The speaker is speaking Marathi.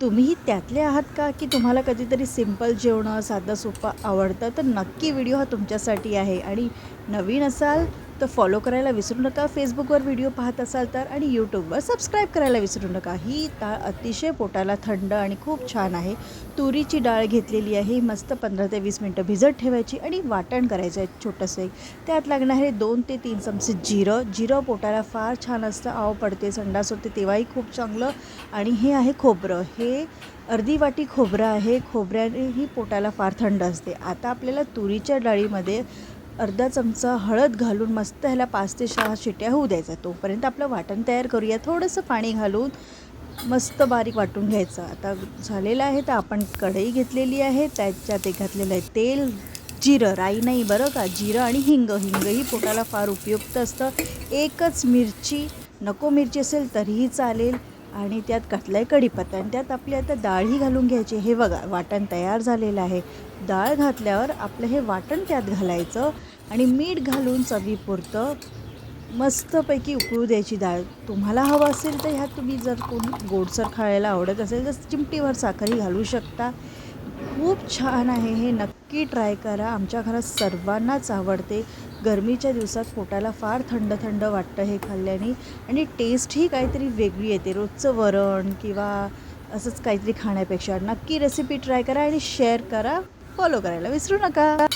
तुम्ही त्यातले आहात का? की तुम्हाला कधीतरी सिंपल जेवणं साधं सोपं आवडतं? तर नक्की व्हिडिओ हा तुमच्यासाठी आहे. आणि नवीन असाल तर फॉलो करायला विसरू नका. फेसबुकवर व्हिडिओ पाहत असाल तर आणि यूट्यूबवर सबस्क्राईब करायला विसरू नका. ही डाळ अतिशय पोटाला थंड आणि खूप छान आहे. तुरीची डाळ घेतलेली आहे. मस्त पंधरा ते वीस मिनटं भिजत ठेवायची आणि वाटण करायचं आहे छोटंसं एक. त्यात लागणारे दोन ते तीन चमचे जिरं. जिरं पोटाला फार छान असतं. आव पडते संडास होते तेव्हाही खूप चांगलं. आणि हे आहे खोबरं. हे अर्धी वाटी खोबरं आहे. खोबऱ्यानेही पोटाला फार थंड असते. आता आपल्याला तुरीच्या डाळीमध्ये अर्धा चमचा हळद घालून मस्त ह्याला पाच ते सहा शिट्या होऊ द्यायचा तोपर्यंत आपलं वाटण तयार करूया. थोडंसं पाणी घालून मस्त बारीक वाटून घ्यायचं. आता झालेलं आहे तर आपण कढई घेतलेली आहे. त्याच्यात एक घातलेलं आहे तेल जिरं. राई नाही बरं का? जिरं आणि हिंग. हिंगही पोटाला फार उपयुक्त असतं. एकच मिरची नको मिरची असेल तरीही चालेल. आणि त्यात घातला आहे. कढीपत्ता आणि त्यात आपली आता डाळही घालून घ्यायची हे बघा वाटण तयार झालेलं आहे. डाळ घातल्यावर आपलं हे वाटण त्यात घालायचं आणि मीठ घालून चवीपुरतं मस्तपैकी उकळू द्यायची डाळ. तुम्हाला हवं असेल तर ह्यात तुम्ही जर कोण गोडसर खायला आवडत असेल तर चिमटीवर साखरही घालू शकता. खूप छान आहे हे नक्की ट्राय करा. आमच्या घरात सर्वांनाच आवडते. गरमीच्या दिवसात पोटाला फार थंड थंड वाटतं हे खाल्ल्याने आणि टेस्टही काहीतरी वेगळी येते. रोजचं वरण किंवा असंच काहीतरी खाण्यापेक्षा नक्की रेसिपी ट्राय करा आणि शेअर करा. फॉलो करायला विसरू नका.